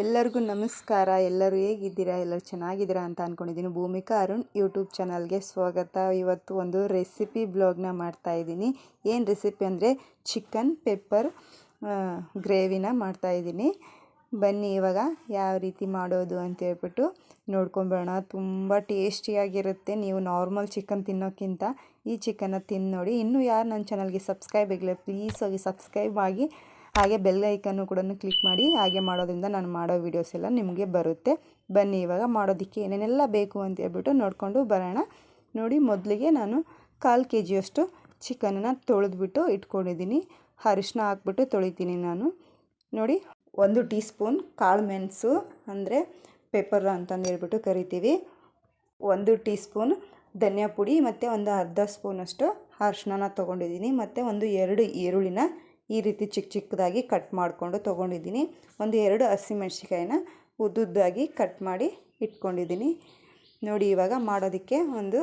ಎಲ್ಲರಿಗೂ ನಮಸ್ಕಾರ. ಎಲ್ಲರೂ ಹೇಗಿದ್ದೀರಾ? ಎಲ್ಲರೂ ಚೆನ್ನಾಗಿದ್ದೀರಾ ಅಂತ ಅಂದ್ಕೊಂಡಿದ್ದೀನಿ ಭೂಮಿಕಾ ಅರುಣ್ ಯೂಟ್ಯೂಬ್ ಚಾನಲ್ಗೆ ಸ್ವಾಗತ. ಇವತ್ತು ಒಂದು ರೆಸಿಪಿ ಬ್ಲಾಗ್ನ ಮಾಡ್ತಾಯಿದ್ದೀನಿ ಏನು ರೆಸಿಪಿ ಅಂದರೆ ಚಿಕನ್ ಪೆಪ್ಪರ್ ಗ್ರೇವಿನ ಮಾಡ್ತಾಯಿದ್ದೀನಿ ಬನ್ನಿ, ಇವಾಗ ಯಾವ ರೀತಿ ಮಾಡೋದು ಅಂತ ಹೇಳ್ಬಿಟ್ಟು ನೋಡ್ಕೊಂಬರೋಣ ತುಂಬ ಟೇಸ್ಟಿಯಾಗಿರುತ್ತೆ. ನೀವು ನಾರ್ಮಲ್ ಚಿಕನ್ ತಿನ್ನೋಕ್ಕಿಂತ ಈ ಚಿಕನ್ನ ತಿಂದು ನೋಡಿ. ಇನ್ನೂ ಯಾರು ನನ್ನ ಚಾನಲ್ಗೆ ಸಬ್ಸ್ಕ್ರೈಬ್ ಆಗಿಲ್ಲ, ಪ್ಲೀಸ್ ಹೋಗಿ ಸಬ್ಸ್ಕ್ರೈಬ್ ಆಗಿ ಹಾಗೆ ಬೆಲ್ ಐಕನ್ನು ಕೂಡ ಕ್ಲಿಕ್ ಮಾಡಿ ಹಾಗೆ ಮಾಡೋದ್ರಿಂದ ನಾನು ಮಾಡೋ ವೀಡಿಯೋಸ್ ಎಲ್ಲ ನಿಮಗೆ ಬರುತ್ತೆ. ಬನ್ನಿ ಇವಾಗ ಮಾಡೋದಕ್ಕೆ ಏನೇನೆಲ್ಲ ಬೇಕು ಅಂತ ಹೇಳ್ಬಿಟ್ಟು ನೋಡಿಕೊಂಡು ಬರೋಣ. ನೋಡಿ ಮೊದಲಿಗೆ ನಾನು ಕಾಲು ಕೆ ಜಿಯಷ್ಟು ಚಿಕನನ್ನು ತೊಳೆದ್ಬಿಟ್ಟು ಇಟ್ಕೊಂಡಿದ್ದೀನಿ. ಅರಿಶಿನ ಹಾಕ್ಬಿಟ್ಟು ತೊಳಿತೀನಿ ನಾನು. ನೋಡಿ ಒಂದು ಟೀ ಸ್ಪೂನ್ ಕಾಳು ಮೆಣಸು ಅಂದರೆ ಪೆಪ್ಪರ್ ಅಂತಂದು ಹೇಳ್ಬಿಟ್ಟು ಕರಿತೀವಿ. ಒಂದು ಟೀ ಸ್ಪೂನ್ ಧನಿಯಾ ಪುಡಿ ಮತ್ತು ಒಂದು ಅರ್ಧ ಸ್ಪೂನಷ್ಟು ಅರಿಶಿನ ತೊಗೊಂಡಿದ್ದೀನಿ. ಮತ್ತು ಒಂದು ಎರಡು ಈರುಳ್ಳಿನ ಈ ರೀತಿ ಚಿಕ್ಕ ಚಿಕ್ಕದಾಗಿ ಕಟ್ ಮಾಡಿಕೊಂಡು ತೊಗೊಂಡಿದ್ದೀನಿ. ಒಂದು ಎರಡು ಹಸಿಮೆಣ್ಸಿಕಾಯಿನ ಉದ್ದುದ್ದಾಗಿ ಕಟ್ ಮಾಡಿ ಇಟ್ಕೊಂಡಿದ್ದೀನಿ. ನೋಡಿ, ಇವಾಗ ಮಾಡೋದಕ್ಕೆ ಒಂದು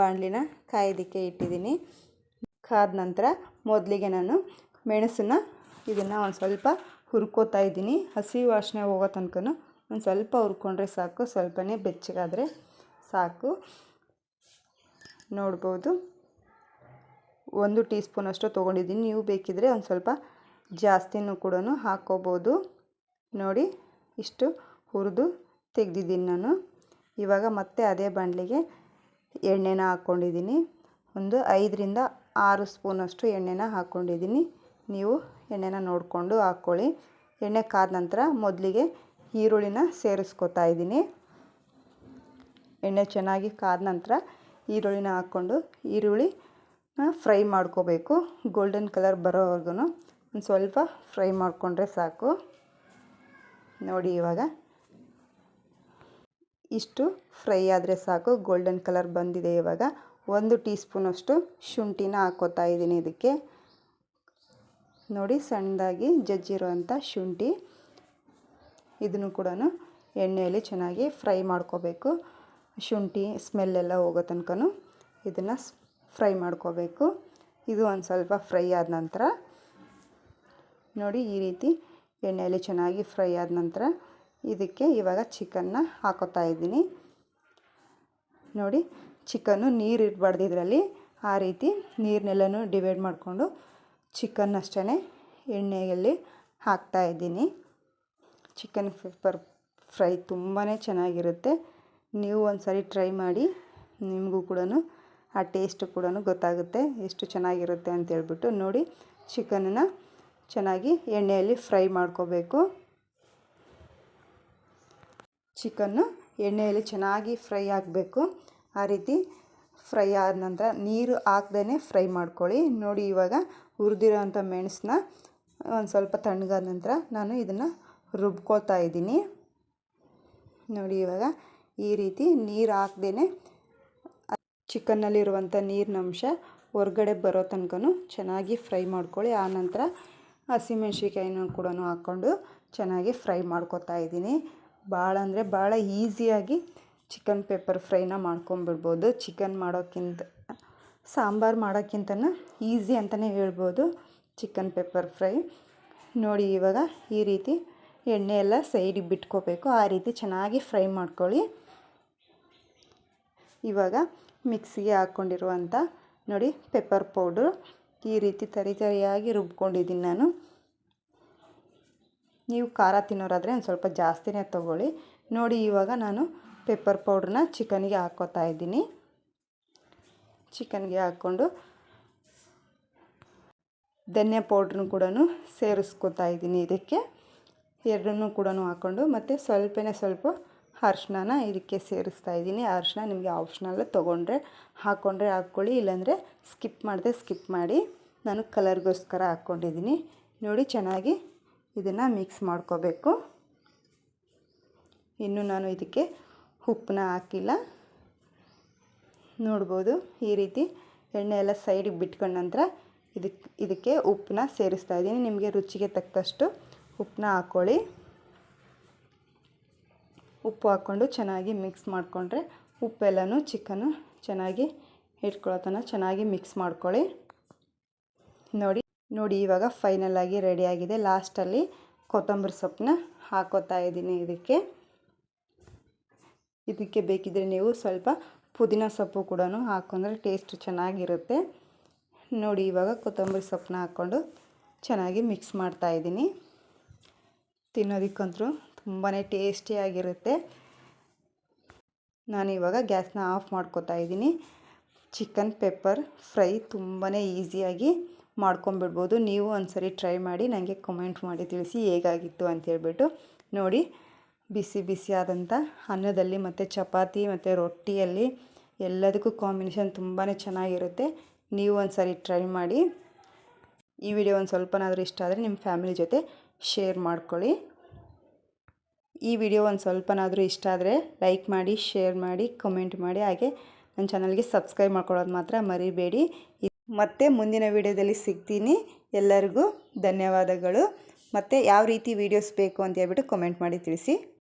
ಬಾಣಲಿನ ಕಾಯೋದಕ್ಕೆ ಇಟ್ಟಿದ್ದೀನಿ. ಕಾದ ನಂತರ ಮೊದಲಿಗೆ ನಾನು ಮೆಣಸನ್ನು ಇದನ್ನು ಒಂದು ಸ್ವಲ್ಪ ಹುರ್ಕೋತಾ ಇದ್ದೀನಿ. ಹಸಿ ವಾಸನೆ ಹೋಗೋ ತನಕ ಒಂದು ಸ್ವಲ್ಪ ಹುರ್ಕೊಂಡ್ರೆ ಸಾಕು. ಸ್ವಲ್ಪನೇ ಬೆಚ್ಚಗಾದರೆ ಸಾಕು. ನೋಡ್ಬೋದು. ಒಂದು ಟೀ ಸ್ಪೂನಷ್ಟು ತೊಗೊಂಡಿದ್ದೀನಿ. ನೀವು ಬೇಕಿದ್ದರೆ ಒಂದು ಸ್ವಲ್ಪ ಜಾಸ್ತಿನೂ ಕೂಡ ಹಾಕ್ಕೋಬೋದು. ನೋಡಿ, ಇಷ್ಟು ಹುರಿದು ತೆಗೆದಿದ್ದೀನಿ ನಾನು. ಇವಾಗ ಮತ್ತೆ ಅದೇ ಬಾಣಲಿಗೆ ಎಣ್ಣೆನ ಹಾಕ್ಕೊಂಡಿದ್ದೀನಿ. ಒಂದು ಐದರಿಂದ ಆರು ಸ್ಪೂನಷ್ಟು ಎಣ್ಣೆನ ಹಾಕ್ಕೊಂಡಿದ್ದೀನಿ. ನೀವು ಎಣ್ಣೆನ ನೋಡಿಕೊಂಡು ಹಾಕ್ಕೊಳ್ಳಿ. ಎಣ್ಣೆ ಕಾದ ನಂತರ ಮೊದಲಿಗೆ ಈರುಳ್ಳಿನ ಸೇರಿಸ್ಕೊತಾ ಇದ್ದೀನಿ. ಎಣ್ಣೆ ಚೆನ್ನಾಗಿ ಕಾದ ನಂತರ ಈರುಳ್ಳಿನ ಹಾಕ್ಕೊಂಡು ಈರುಳ್ಳಿ ಫ್ರೈ ಮಾಡ್ಕೋಬೇಕು. ಗೋಲ್ಡನ್ ಕಲರ್ ಬರೋವರೆಗೂ ಒಂದು ಸ್ವಲ್ಪ ಫ್ರೈ ಮಾಡಿಕೊಂಡ್ರೆ ಸಾಕು. ನೋಡಿ ಇವಾಗ. ಇಷ್ಟು ಫ್ರೈ ಆದರೆ ಸಾಕು. ಗೋಲ್ಡನ್ ಕಲರ್ ಬಂದಿದೆ ಇವಾಗ. ಒಂದು ಟೀ ಸ್ಪೂನಷ್ಟು ಶುಂಠಿನ ಹಾಕೋತಾ ಇದ್ದೀನಿ ಇದಕ್ಕೆ. ನೋಡಿ, ಸಣ್ಣದಾಗಿ ಜಜ್ಜಿರುವಂಥ ಶುಂಠಿ. ಇದನ್ನು ಕೂಡ ಎಣ್ಣೆಯಲ್ಲಿ ಚೆನ್ನಾಗಿ ಫ್ರೈ ಮಾಡ್ಕೋಬೇಕು. ಶುಂಠಿ ಸ್ಮೆಲ್ಲೆಲ್ಲ ಹೋಗೋ ತನಕ ಇದನ್ನು ಫ್ರೈ ಮಾಡ್ಕೋಬೇಕು. ಇದು ಒಂದು ಸ್ವಲ್ಪ ಫ್ರೈ ಆದ ನಂತರ ನೋಡಿ ಈ ರೀತಿ ಎಣ್ಣೆಯಲ್ಲಿ ಚೆನ್ನಾಗಿ ಫ್ರೈ ಆದ ನಂತರ ಇದಕ್ಕೆ ಇವಾಗ ಚಿಕನ್ನ ಹಾಕೋತಾ ಇದ್ದೀನಿ. ನೋಡಿ ಚಿಕನ್ನು ನೀರು ಇರಬಾರ್ದು ಇದರಲ್ಲಿ. ಆ ರೀತಿ ನೀರನ್ನೆಲ್ಲನೂ ಡಿವೈಡ್ ಮಾಡಿಕೊಂಡು ಚಿಕನ್ ಅಷ್ಟೇ ಎಣ್ಣೆಯಲ್ಲಿ ಹಾಕ್ತಾ ಇದ್ದೀನಿ. ಚಿಕನ್ ಪೆಪ್ಪರ್ ಫ್ರೈ ತುಂಬಾ ಚೆನ್ನಾಗಿರುತ್ತೆ. ನೀವು ಒಂದು ಸಾರಿ ಟ್ರೈ ಮಾಡಿ, ನಿಮಗೂ ಕೂಡ ಆ ಟೇಸ್ಟ್ ಕೂಡ ಗೊತ್ತಾಗುತ್ತೆ ಎಷ್ಟು ಚೆನ್ನಾಗಿರುತ್ತೆ ಅಂತೇಳ್ಬಿಟ್ಟು ನೋಡಿ ಚಿಕನನ್ನು ಚೆನ್ನಾಗಿ ಎಣ್ಣೆಯಲ್ಲಿ ಫ್ರೈ ಮಾಡ್ಕೋಬೇಕು. ಚಿಕನ್ನು ಎಣ್ಣೆಯಲ್ಲಿ ಚೆನ್ನಾಗಿ ಫ್ರೈ ಆಗಬೇಕು ಆ ರೀತಿ ಫ್ರೈ ಆದ ನಂತರ ನೀರು ಹಾಕ್ದೇ ಫ್ರೈ ಮಾಡ್ಕೊಳ್ಳಿ. ನೋಡಿ ಇವಾಗ ಹುರಿದಿರೋಂಥ ಮೆಣಸನ್ನ ಒಂದು ಸ್ವಲ್ಪ ತಣ್ಣಗಾದ ನಂತರ ನಾನು ಇದನ್ನು ರುಬ್ಕೋತಾ ಇದ್ದೀನಿ. ನೋಡಿ ಇವಾಗ ಈ ರೀತಿ ನೀರು ಹಾಕ್ದೇ ಚಿಕನ್ನಲ್ಲಿರುವಂಥ ನೀರಿನ ಅಂಶ ಹೊರಗಡೆ ಬರೋ ತನಕ ಚೆನ್ನಾಗಿ ಫ್ರೈ ಮಾಡ್ಕೊಳ್ಳಿ. ಆ ನಂತರ ಹಸಿಮೆಣ್ಸಿಕಾಯಿನೂ ಕೂಡ ಹಾಕ್ಕೊಂಡು ಚೆನ್ನಾಗಿ ಫ್ರೈ ಮಾಡ್ಕೊತಾ ಇದ್ದೀನಿ. ಭಾಳ ಅಂದರೆ ಭಾಳ ಈಸಿಯಾಗಿ ಚಿಕನ್ ಪೇಪರ್ ಫ್ರೈನ ಮಾಡ್ಕೊಂಬಿಡ್ಬೋದು. ಚಿಕನ್ ಮಾಡೋಕ್ಕಿಂತ, ಸಾಂಬಾರು ಮಾಡೋಕ್ಕಿಂತನೂ ಈಸಿ ಅಂತಲೇ ಹೇಳ್ಬೋದು ಚಿಕನ್ ಪೇಪರ್ ಫ್ರೈ. ನೋಡಿ ಇವಾಗ ಈ ರೀತಿ ಎಣ್ಣೆ ಎಲ್ಲ ಸೈಡಿಗೆ ಬಿಟ್ಕೋಬೇಕು. ಆ ರೀತಿ ಚೆನ್ನಾಗಿ ಫ್ರೈ ಮಾಡ್ಕೊಳ್ಳಿ. ಇವಾಗ ಮಿಕ್ಸಿಗೆ ಹಾಕ್ಕೊಂಡಿರುವಂಥ ನೋಡಿ ಪೆಪ್ಪರ್ ಪೌಡ್ರು ಈ ರೀತಿ ತರಿ ತರಿಯಾಗಿ ರುಬ್ಕೊಂಡಿದ್ದೀನಿ ನಾನು. ನೀವು ಖಾರ ತಿನ್ನೋರಾದರೆ ಒಂದು ಸ್ವಲ್ಪ ಜಾಸ್ತಿನೇ ತೊಗೊಳ್ಳಿ. ನೋಡಿ ಇವಾಗ ನಾನು ಪೆಪ್ಪರ್ ಪೌಡ್ರನ್ನ ಚಿಕನ್ಗೆ ಹಾಕ್ಕೋತಾ ಇದ್ದೀನಿ. ಚಿಕನ್ಗೆ ಹಾಕ್ಕೊಂಡು ಧನ್ಯ ಪೌಡ್ರನ್ನು ಕೂಡ ಸೇರಿಸ್ಕೊತಾ ಇದ್ದೀನಿ ಇದಕ್ಕೆ. ಎರಡನ್ನೂ ಕೂಡ ಹಾಕ್ಕೊಂಡು ಮತ್ತು ಸ್ವಲ್ಪನೇ ಸ್ವಲ್ಪ ಅರ್ಶಿನ ಇದಕ್ಕೆ ಸೇರಿಸ್ತಾ ಇದ್ದೀನಿ. ಅರ್ಶಿನ ನಿಮಗೆ ಆಪ್ಷನಲ್ಲೇ ತೊಗೊಂಡ್ರೆ ಹಾಕ್ಕೊಂಡ್ರೆ ಹಾಕ್ಕೊಳ್ಳಿ, ಇಲ್ಲಾಂದರೆ ಸ್ಕಿಪ್ ಮಾಡಿದೆ ಸ್ಕಿಪ್ ಮಾಡಿ ನಾನು ಕಲರ್ಗೋಸ್ಕರ ಹಾಕ್ಕೊಂಡಿದ್ದೀನಿ. ನೋಡಿ ಚೆನ್ನಾಗಿ ಇದನ್ನು ಮಿಕ್ಸ್ ಮಾಡ್ಕೋಬೇಕು. ಇನ್ನು ನಾನು ಇದಕ್ಕೆ ಉಪ್ಪನ್ನ ಹಾಕಿಲ್ಲ. ನೋಡ್ಬೋದು ಈ ರೀತಿ ಎಣ್ಣೆ ಎಲ್ಲ ಸೈಡಿಗೆ ಬಿಟ್ಕೊಂಡ ನಂತರ ಇದಕ್ಕೆ ಇದಕ್ಕೆ ಉಪ್ಪನ್ನ ಸೇರಿಸ್ತಾ ಇದ್ದೀನಿ. ನಿಮಗೆ ರುಚಿಗೆ ತಕ್ಕಷ್ಟು ಉಪ್ಪನ್ನ ಹಾಕ್ಕೊಳ್ಳಿ. ಉಪ್ಪು ಹಾಕ್ಕೊಂಡು ಚೆನ್ನಾಗಿ ಮಿಕ್ಸ್ ಮಾಡಿಕೊಂಡ್ರೆ ಉಪ್ಪೆಲ್ಲನೂ ಚಿಕನ್ನು ಚೆನ್ನಾಗಿ ಇಟ್ಕೊಳ್ಳೋ ಚೆನ್ನಾಗಿ ಮಿಕ್ಸ್ ಮಾಡ್ಕೊಳ್ಳಿ. ನೋಡಿ ನೋಡಿ ಇವಾಗ ಫೈನಲಾಗಿ ರೆಡಿಯಾಗಿದೆ ಲಾಸ್ಟಲ್ಲಿ ಕೊತ್ತಂಬರಿ ಸೊಪ್ಪನ್ನ ಹಾಕೋತಾ ಇದ್ದೀನಿ ಇದಕ್ಕೆ. ಇದಕ್ಕೆ ಬೇಕಿದ್ರೆ ನೀವು ಸ್ವಲ್ಪ ಪುದೀನ ಸೊಪ್ಪು ಕೂಡ ಹಾಕೊಂಡ್ರೆ ಟೇಸ್ಟ್ ಚೆನ್ನಾಗಿರುತ್ತೆ. ನೋಡಿ ಇವಾಗ ಕೊತ್ತಂಬರಿ ಸೊಪ್ಪನ್ನ ಹಾಕ್ಕೊಂಡು ಚೆನ್ನಾಗಿ ಮಿಕ್ಸ್ ಮಾಡ್ತಾಯಿದ್ದೀನಿ ತಿನ್ನೋದಕ್ಕಂತೂ ತುಂಬಾ ಟೇಸ್ಟಿಯಾಗಿರುತ್ತೆ ನಾನು ಇವಾಗ ಗ್ಯಾಸ್ನ ಆಫ್ ಮಾಡ್ಕೋತಾ ಇದ್ದೀನಿ. ಚಿಕನ್ ಪೆಪ್ಪರ್ ಫ್ರೈ ತುಂಬಾ ಈಸಿಯಾಗಿ ಮಾಡ್ಕೊಂಬಿಡ್ಬೋದು ನೀವು ಒಂದ್ಸರಿ ಟ್ರೈ ಮಾಡಿ ನನಗೆ ಕಮೆಂಟ್ ಮಾಡಿ ತಿಳಿಸಿ ಹೇಗಾಗಿತ್ತು ಅಂತೇಳ್ಬಿಟ್ಟು ನೋಡಿ, ಬಿಸಿ ಬಿಸಿಯಾದಂಥ ಅನ್ನದಲ್ಲಿ ಮತ್ತು ಚಪಾತಿ ಮತ್ತು ರೊಟ್ಟಿಯಲ್ಲಿ ಎಲ್ಲದಕ್ಕೂ ಕಾಂಬಿನೇಷನ್ ತುಂಬಾ ಚೆನ್ನಾಗಿರುತ್ತೆ. ನೀವು ಒಂದು ಸರಿ ಟ್ರೈ ಮಾಡಿ. ಈ ವಿಡಿಯೋ ಒಂದು ಸ್ವಲ್ಪನಾದರೂ ಇಷ್ಟ ಆದರೆ ನಿಮ್ಮ ಫ್ಯಾಮಿಲಿ ಜೊತೆ ಶೇರ್ ಮಾಡ್ಕೊಳ್ಳಿ. ಈ ವಿಡಿಯೋ ಒಂದು ಸ್ವಲ್ಪನಾದರೂ ಇಷ್ಟ ಆದರೆ ಲೈಕ್ ಮಾಡಿ, ಶೇರ್ ಮಾಡಿ, ಕಮೆಂಟ್ ಮಾಡಿ, ಹಾಗೆ ನನ್ನ ಚಾನಲ್ಗೆ ಸಬ್ಸ್ಕ್ರೈಬ್ ಮಾಡ್ಕೊಳ್ಳೋದು ಮಾತ್ರ ಮರಿಬೇಡಿ. ಮತ್ತೆ ಮುಂದಿನ ವಿಡಿಯೋದಲ್ಲಿ ಸಿಗ್ತೀನಿ. ಎಲ್ಲರಿಗೂ ಧನ್ಯವಾದಗಳು. ಮತ್ತು ಯಾವ ರೀತಿ ವೀಡಿಯೋಸ್ ಬೇಕು ಅಂತ ಹೇಳ್ಬಿಟ್ಟು ಕಮೆಂಟ್ ಮಾಡಿ ತಿಳಿಸಿ.